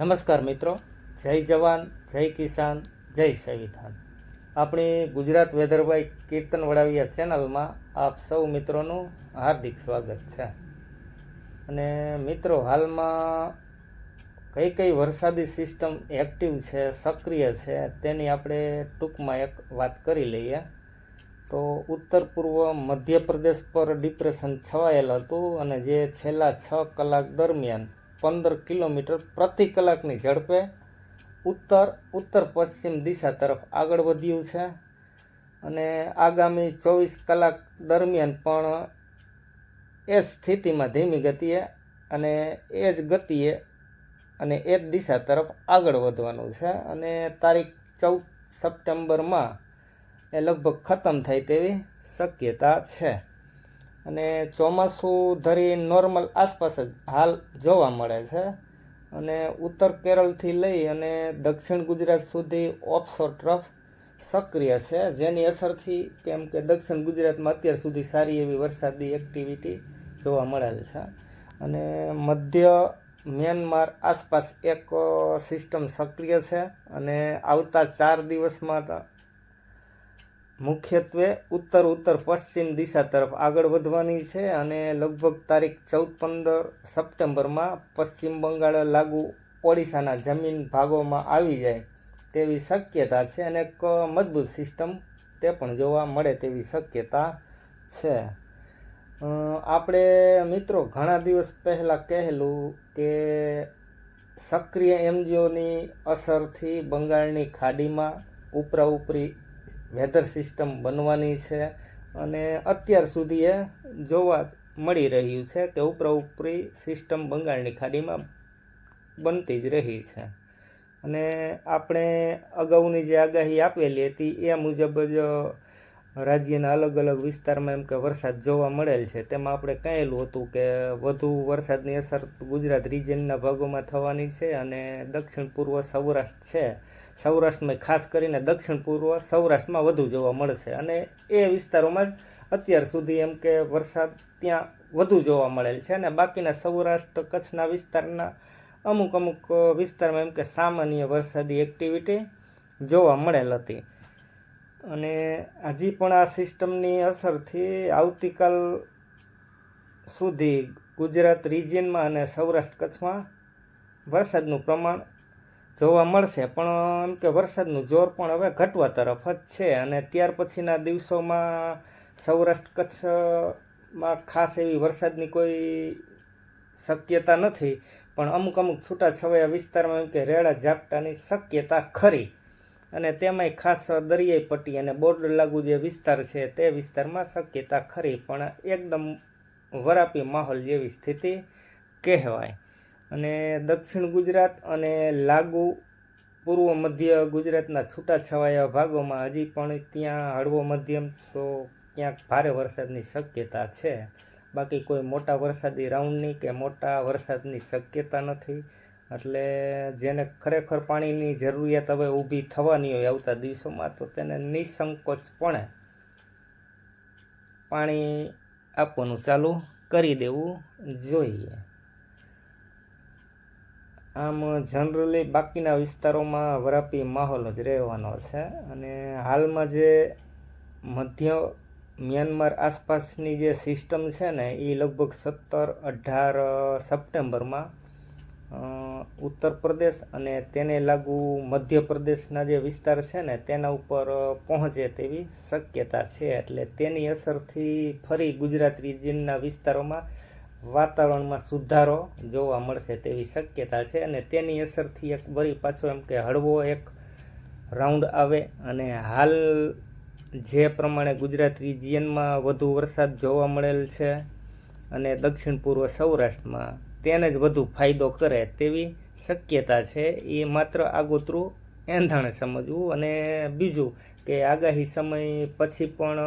નમસ્કાર મિત્રો. જય જવાન, જય કિસાન, જય સંવિધાન. આપણી ગુજરાત વેધરભાઈ કીર્તન વડાવિયા ચેનલમાં આપ સૌ મિત્રોનું હાર્દિક સ્વાગત છે. અને મિત્રો, હાલમાં કઈ કઈ વરસાદી સિસ્ટમ એક્ટિવ છે, સક્રિય છે, તેની આપણે ટૂંકમાં એક વાત કરી લઈએ. તો ઉત્તર પૂર્વ મધ્યપ્રદેશ પર ડિપ્રેશન છવાયેલ હતું અને જે છેલ્લા છ કલાક દરમિયાન પંદર કિલોમીટર પ્રતિ કલાકની ઝડપે ઉત્તર ઉત્તર પશ્ચિમ દિશા તરફ આગળ વધ્યું છે અને આગામી ચોવીસ કલાક દરમિયાન પણ એ સ્થિતિમાં ધીમી ગતિએ અને એ જ ગતિએ અને એ જ દિશા તરફ આગળ વધવાનું છે. અને તારીખ ચૌદ સપ્ટેમ્બરમાં એ લગભગ ખતમ થાય તેવી શક્યતા છે. અને ચોમાસું ધરી નોર્મલ આસપાસ જ હાલ જોવા મળે છે. અને ઉત્તર કેરળથી લઈ અને દક્ષિણ ગુજરાત સુધી ઓફશોર ટ્રફ સક્રિય છે. જેની અસરથી કેમ કે દક્ષિણ ગુજરાતમાં અત્યાર સુધી સારી એવી વરસાદી એક્ટિવિટી જોવા મળેલ છે. અને મધ્ય મ્યાનમાર આસપાસ એક સિસ્ટમ સક્રિય છે. અને આવતા ચાર દિવસમાં મુખ્યત્વે ઉત્તર ઉત્તર, પશ્ચિમ દિશા તરફ આગળ વધવાની છે અને લગભગ તારીખ ચૌદ પંદર સપ્ટેમ્બરમાં પશ્ચિમ બંગાળ લાગુ ઓડિશાના જમીન ભાગોમાં આવી જાય તેવી શક્યતા છે અને એક મજબૂત સિસ્ટમ તે પણ જોવા મળે તેવી શક્યતા છે. આપણે મિત્રો ઘણા દિવસ પહેલાં કહેલું કે સક્રિય એમજીઓની અસરથી બંગાળની ખાડીમાં ઉપરા ઉપરી વેધર સિસ્ટમ બનવાની છે અને અત્યાર સુધી એ જોવા મળી રહ્યું છે કે ઉપરા ઉપરી સિસ્ટમ બંગાળની ખાડીમાં બનતી જ રહી છે. અને આપણે અગાઉની જે આગાહી આપેલી હતી એ મુજબ જ રાજ્યના અલગ અલગ વિસ્તારમાં એમ કે વરસાદ જોવા મળેલ છે. તેમાં આપણે કહેલું હતું કે વધુ વરસાદની અસર ગુજરાત રિજનના ભાગોમાં થવાની છે અને દક્ષિણ પૂર્વ સૌરાષ્ટ્ર છે. સૌરાષ્ટ્રમાં ખાસ કરીને દક્ષિણ પૂર્વ સૌરાષ્ટ્રમાં વધુ જોવા મળશે. અને એ વિસ્તારોમાં અત્યાર સુધી એમ કે વરસાદ ત્યાં વધુ જોવા મળેલ છે. અને બાકીના સૌરાષ્ટ્ર કચ્છના વિસ્તારના અમુક અમુક વિસ્તારમાં એમ કે સામાન્ય વરસાદી એક્ટિવિટી જોવા મળેલ હતી. અને હજી પણ આ સિસ્ટમની અસરથી આવતીકાલ સુધી ગુજરાત રિજિયનમાં અને સૌરાષ્ટ્ર કચ્છમાં વરસાદનું પ્રમાણ જોવા મળશે. પણ એમ કે વરસાદનું જોર પણ હવે ઘટવા તરફ જ છે અને ત્યાર પછીના દિવસોમાં સૌરાષ્ટ્ર કચ્છમાં ખાસ એવી વરસાદની કોઈ શક્યતા નથી. પણ અમુક અમુક છૂટાછવાયા વિસ્તારમાં એમ કે રેડા ઝાપટાની શક્યતા ખરી. અને તેમાંય ખાસ દરિયાઈ પટ્ટી અને બોર્ડર લાગુ જે વિસ્તાર છે તે વિસ્તારમાં શક્યતા ખરી. પણ એકદમ વરાપી માહોલ જેવી સ્થિતિ કહેવાય. અને દક્ષિણ ગુજરાત અને લાગુ પૂર્વ મધ્ય ગુજરાતના છૂટાછવાયા ભાગોમાં હજી પણ ત્યાં હળવો મધ્યમ તો ક્યાંક ભારે વરસાદની શક્યતા છે. બાકી કોઈ મોટા વરસાદી રાઉન્ડની કે મોટા વરસાદની શક્યતા નથી. એટલે જેને ખરેખર પાણીની જરૂરિયાત હવે ઊભી થવાની હોય આવતા દિવસોમાં તો તેને નિસંકોચપણે પાણી આપવાનું ચાલુ કરી દેવું જોઈએ. આમ જનરલી બાકીના વિસ્તારોમાં વરાપી માહોલ જ રહેવાનો છે અને હાલમાં જે મધ્ય મ્યાનમાર આસપાસની જે સિસ્ટમ છે ને એ લગભગ સત્તર અઢાર સપ્ટેમ્બરમાં ઉત્તર પ્રદેશ અને તેને લાગુ મધ્યપ્રદેશના જે વિસ્તાર છે ને, તેના ઉપર પહોંચે તેવી શક્યતા છે. એટલે તેની અસરથી ફરી ગુજરાત રિજિયનના વિસ્તારોમાં વાતાવરણમાં સુધારો જોવા મળશે તેવી શક્યતા છે અને તેની અસરથી એક વળી પાછો એમ કે હળવો એક રાઉન્ડ આવે અને હાલ જે પ્રમાણે ગુજરાત રિજિયનમાં વધુ વરસાદ જોવા મળેલ છે અને દક્ષિણ પૂર્વ સૌરાષ્ટ્રમાં તેને જ વધુ ફાયદો કરે તેવી શક્યતા છે, એ માત્ર આગોતરું એંધાણે સમજવું અને બીજું કે આગાહી સમય પછી પણ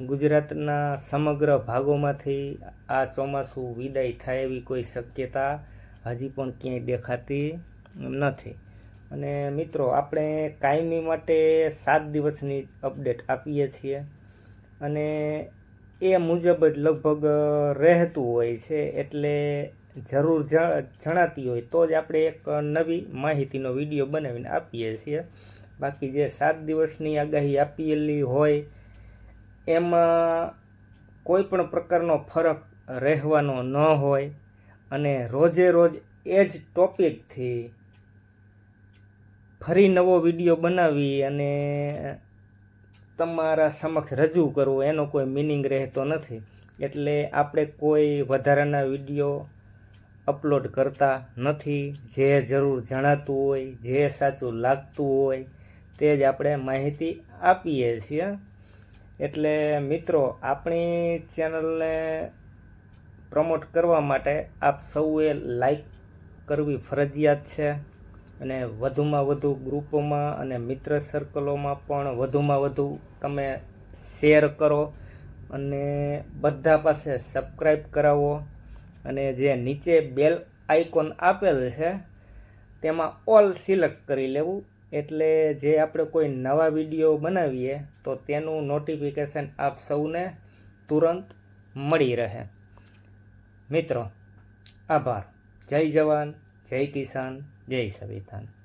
ગુજરાતના સમગ્ર ભાગોમાંથી આ ચોમાસું વિદાય થાય એવી કોઈ શક્યતા હજી પણ ક્યાંય દેખાતી નથી. અને મિત્રો, આપણે કાયમી માટે સાત દિવસની અપડેટ આપીએ છીએ અને એ મુજબ જ લગભગ રહેતું હોય છે એટલે જરૂર જણાતી હોય તો જ આપણે એક નવી માહિતીનો વીડિયો બનાવીને આપીએ છીએ. બાકી જે સાત દિવસની આગાહી આપેલી હોય એમાં કોઈ પણ પ્રકારનો ફરક રહેવાનો ન હોય અને રોજે રોજ એ જ ટોપિકથી ફરી નવો વીડિયો બનાવી અને તમારા સમક્ષ રજૂ કરવો, એનો કોઈ મિનિંગ રહેતો નથી. એટલે આપણે કોઈ વધારાના વીડિયો અપલોડ કરતા નથી. જે જરૂર જણાતું હોય, જે સાચું લાગતું હોય, તે જ આપણે માહિતી આપીએ છીએ. એટલે મિત્રો, આપણી ચેનલને પ્રમોટ કરવા માટે આપ સૌએ લાઈક કરવી ફરજિયાત છે અને વધુમાં વધુ ગ્રુપોમાં અને મિત્ર સર્કલોમાં પણ વધુમાં વધુ તમે શેર કરો અને બધા પાસે સબસ્ક્રાઈબ કરાવો અને જે નીચે બેલ આઇકોન આપેલ છે, તેમાં ઓલ સિલેક્ટ કરી લેવું. એટલે જે આપણે કોઈ નવા વીડિયો બનાવીએ, તો તેનું નોટિફિકેશન આપ સૌને તુરંત મળી રહે. મિત્રો, આભાર. જય જવાન, જય કિસાન, જય સંવિધાન.